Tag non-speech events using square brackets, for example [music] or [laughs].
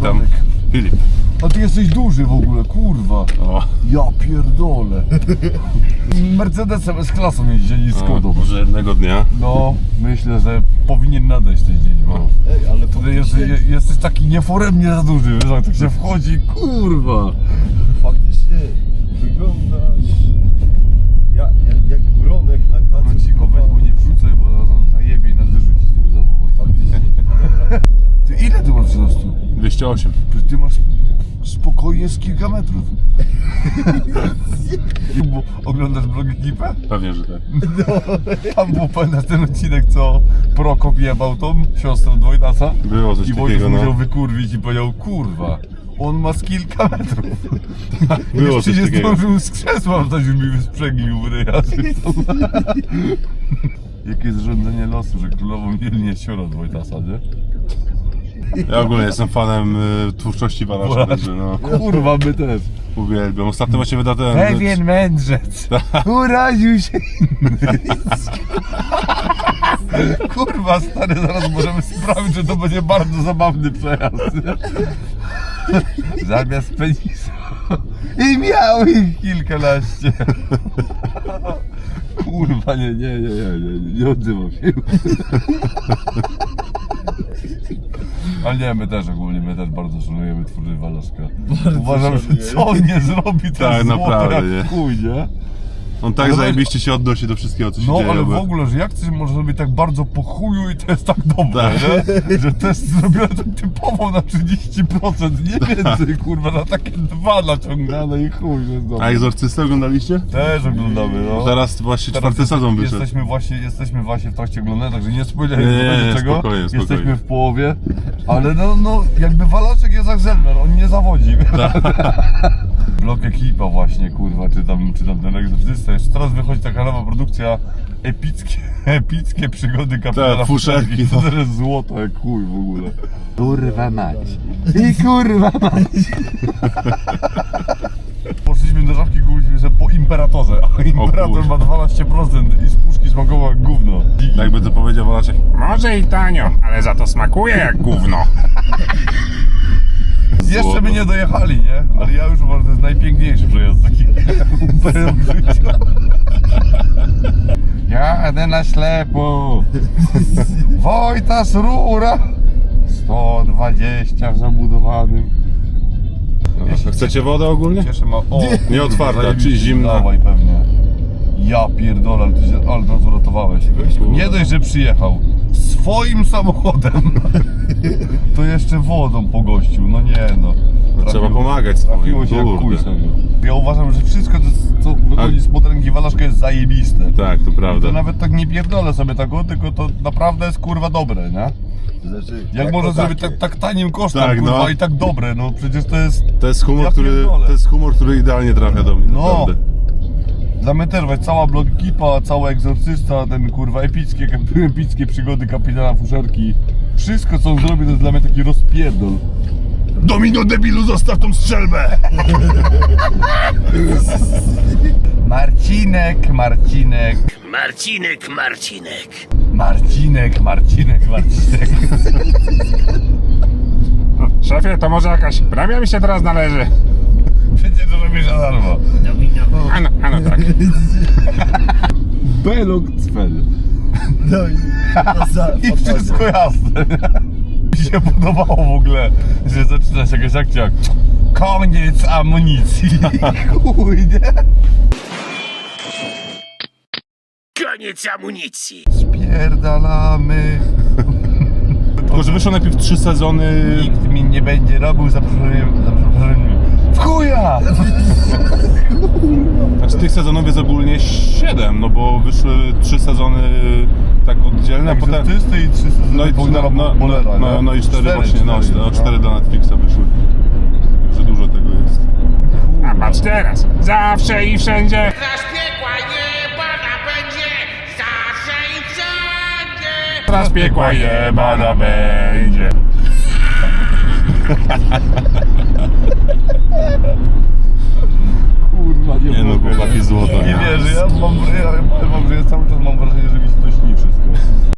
Witam. Filip. A ty jesteś duży w ogóle, kurwa. O, Ja pierdolę. [laughs] Mercedesem S-klasą jeździ, a nie o, Skodą. może jednego dnia. No, myślę, że powinien nadejść ten dzień, bo Ej, ale wtedy jesteś, je- jesteś taki nieforemnie za duży, wiesz, jak tak się wchodzi, kurwa. 28. Ty masz spokojnie z kilka metrów. [laughs] Bo oglądasz blog ekipę? Pewnie, że tak. No. Tam był pewnie ten odcinek, co Prokop jebał tą siostrę Dwojtasa. Było coś I Wojciech takiego, no. musiał no. wykurwić i powiedział, kurwa, on ma z kilka metrów. [laughs] Było Jeszcze coś się takiego. zdążył z krzesła wstać i mi wysprzęglił w ryja. [laughs] Jakie zrządzenie losu, że królową nie siora Dwojtasa, nie? Ja ogólnie jestem fanem y, twórczości Walasza. także no, Kurwa, my też. uwielbiam. Ostatnio właśnie wydałem... Pewien mędrzec uraził się [laughs] Kurwa stary, zaraz możemy sprawić, że to będzie bardzo zabawny przejazd. Zamiast penisa. I miał ich kilkanaście. Kurwa, nie, nie, nie, nie, nie, nie, nie odzywam się. Ale nie, my też ogólnie, my też bardzo szanujemy twórczość Walaszka. Uważam, że co on nie zrobi, to Tak, jest złote naprawdę, jak nie? chuj, nie? On tak Ale- zajebiście się odnosi do wszystkiego, co się No, dzieje. ale w ogóle, że jak coś może zrobić tak bardzo po chuju i to jest tak dobre, Tak. nie? Że to jest zrobione tak typowo na 30%, nie więcej, kurwa, na takie dwa naciągane i chuj, że jest A dobre. Egzorcystę oglądaliście? Też oglądamy, no. Teraz właśnie Teraz czwarty sezon wyszedł. Jesteśmy właśnie, jesteśmy właśnie w trakcie oglądania, także nie nie, nie, czego. spokojnie, spokojnie. Jesteśmy w połowie, ale no, no jakby Walaczek jest jak Zelmer, on nie zawodzi. [laughs] Blok ekipa właśnie, kurwa, czy tam, czy tam ten egzorcysta. Jeszcze teraz wychodzi taka nowa produkcja epickie, [laughs] epickie przygody kapitana Tak, fuszerki, To no. też jest złoto jak chuj w ogóle. Kurwa mać. I kurwa mać. Poszliśmy do żabki, kupiliśmy sobie po Imperatorze, a Imperator ma 12% i z puszki smakował jak gówno. Jakby to powiedział Walaczek. Może i tanio, ale za to smakuje jak gówno. Jeszcze by nie dojechali, nie? Ale ja już uważam, że to jest najpiękniejszy przejazd taki w życiu. Jadę na ślepo. Wojtas rura. 120 w zabudowanym. Chcecie wodę ogólnie? Cieszę ma. O, Nie otwarta, zajebiście. czy zimna? Dawaj pewnie. Ja pierdolę, ale ty się ale nas uratowałeś. Nie dość, że przyjechał swoim samochodem, [laughs] to jeszcze wodą po gościu. No nie no. Trzeba Trafiło- pomagać swoim, Trafiło się jak kurde. serio. Ja uważam, że wszystko, to, jest- co wychodzi A- z potęgi Walaszka jest zajebiste. Tak, to I prawda. to nawet tak nie pierdolę sobie tego, tylko to naprawdę jest kurwa dobre, nie? Znaczy, Jak można zrobić takie. tak, tak tanim kosztem, Tak, kurwa, no. i tak dobre, no przecież to jest... To jest humor, Ja który, pierdolę. to jest humor, który idealnie trafia do mnie, No. naprawdę. Dla mnie też, cała blog ekipa, cały egzorcysta, ten kurwa epickie, [laughs] epickie przygody kapitana Fuszerki. Wszystko co on zrobi to jest dla mnie taki rozpierdol. Domino debilu, zostaw tą strzelbę! [laughs] Marcinek, Marcinek, Marcinek, Marcinek. Marcinek, Marcinek, Marcinek. Szefie, to może jakaś premia mi się teraz należy? Przecież to robisz za darmo. Ano, ano tak. Belok Cfel. No i, to za, [laughs] I wszystko jasne. Mi się podobało w ogóle, że zaczyna się jakaś akcja. Koniec amunicji. [laughs] Chuj, nie? Koniec amunicji. Spierdalamy. Tylko, że wyszło najpierw trzy sezony... Nikt mi nie będzie robił za przeproszeniem, chuja! [laughs] Znaczy tych sezonów jest ogólnie siedem, no bo wyszły trzy sezony tak oddzielne, a potem... I trzy sezony No i, Bogdana no, no, Bolera, no, nie? no i cztery, właśnie, no, cztery, no, cztery do Netflixa wyszły. Że dużo tego jest. A patrz teraz, zawsze i wszędzie. Straż piekła jebana będzie zawsze i wszędzie. Teraz piekła jebana będzie. [laughs]